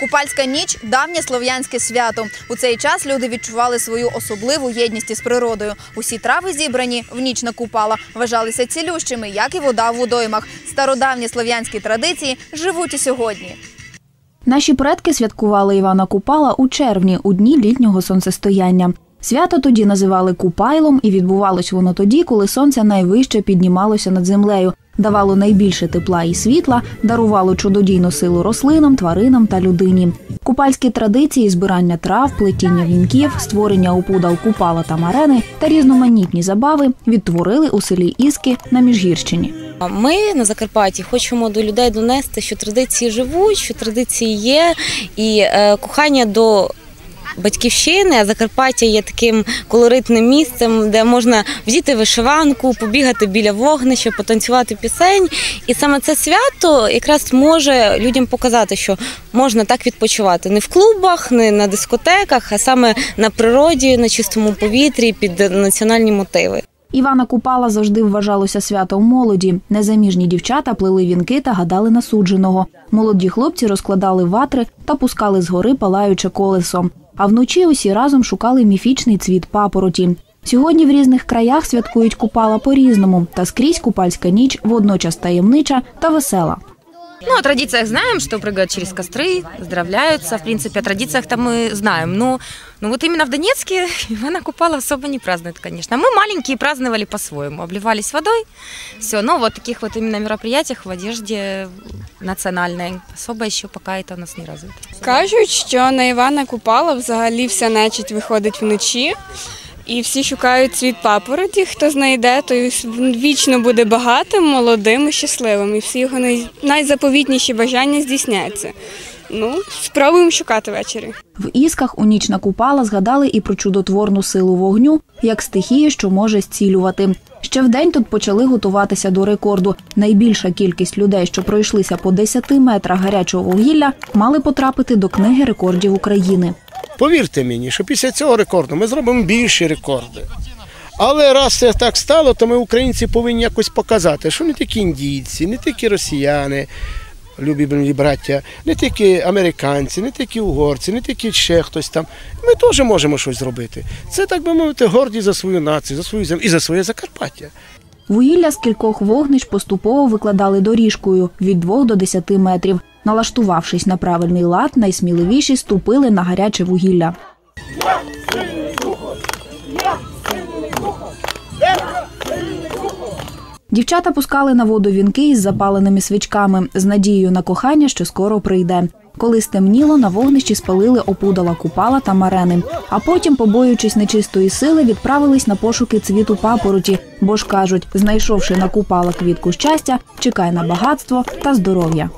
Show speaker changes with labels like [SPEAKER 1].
[SPEAKER 1] Купальська ніч давнє слов'янське свято. У цей час люди відчували свою особливу єдність із природою. Усі трави зібрані в ніч на купала, вважалися цілющими, як і вода в водоймах. Стародавні слов'янські традиції живуть і сьогодні.
[SPEAKER 2] Наші предки святкували Івана Купала у червні, у дні літнього сонцестояння. Свято тоді називали Купайлом, і відбувалось воно тоді, коли сонце найвище піднімалося над землею, давало найбільше тепла і світла, дарувало чудодійну силу рослинам, тваринам та людині. Купальські традиції збирання трав, плетіння вінків, створення опудал Купала та Марени та різноманітні забави відтворили у селі Іски на Міжгірщині.
[SPEAKER 3] Ми на Закарпатті хочемо до людей донести, що традиції живуть, що традиції є, і е, кохання до батьківщини, а Закарпаття є таким колоритним місцем, де можна вдіти вишиванку, побігати біля вогнища, потанцювати пісень. І саме це свято якраз може людям показати, що можна так відпочивати не в клубах, не на дискотеках, а саме на природі, на чистому повітрі під національні мотиви.
[SPEAKER 2] Івана Купала завжди вважалося святом молоді. Незаміжні дівчата плели вінки та гадали на судженого. Молоді хлопці розкладали ватри та пускали згори палаюче колесо. А вночі усі разом шукали міфічний цвіт папороті. Сьогодні в різних краях святкують Купала по-різному, та скрізь купальська ніч водночас таємнича та весела.
[SPEAKER 4] Ну, о традициях знаем, что прыгают через костры, здравляются. В принципе, о традициях-то мы знаем. Но, но вот именно в Донецке Ивана Купала особо не празднуют, конечно. Мы маленькие праздновали по-своему. Обливались водой. Все. Но вот таких вот именно мероприятиях в одежде национальной особо еще пока это у нас не развито.
[SPEAKER 5] Кажуть, що на Івана Купала взагалі вся нечить виходить вночі, і всі шукають цвіт папороті. Хто знайде, той вічно буде багатим, молодим і щасливим. І всі його найзаповітніші бажання здійсняться. Ну, спробуємо шукати ввечері.
[SPEAKER 2] В ісках у ніч на Купала згадали і про чудотворну силу вогню, як стихію, що може зцілювати. Ще вдень тут почали готуватися до рекорду. Найбільша кількість людей, що пройшлися по 10 метрах гарячого вугілля, мали потрапити до книги рекордів України.
[SPEAKER 6] Повірте мені, що після цього рекорду ми зробимо більші рекорди. Але раз це так стало, то ми, українці, повинні якось показати, що не тільки індійці, не тільки росіяни, любі браття, не тільки американці, не тільки угорці, не тільки ще хтось там. Ми теж можемо щось зробити. Це, так би мовити, гордість за свою націю, за свою землю і за своє Закарпаття.
[SPEAKER 2] Вугілля з кількох вогнищ поступово викладали доріжкою від 2 до 10 метрів. Налаштувавшись на правильний лад, найсміливіші ступили на гаряче вугілля. Дівчата пускали на воду вінки із запаленими свічками з надією на кохання, що скоро прийде. Коли стемніло, на вогнищі спалили опудала купала та марени. А потім, побоюючись нечистої сили, відправились на пошуки цвіту папороті, бо ж кажуть, знайшовши на купала квітку щастя, чекай на багатство та здоров'я.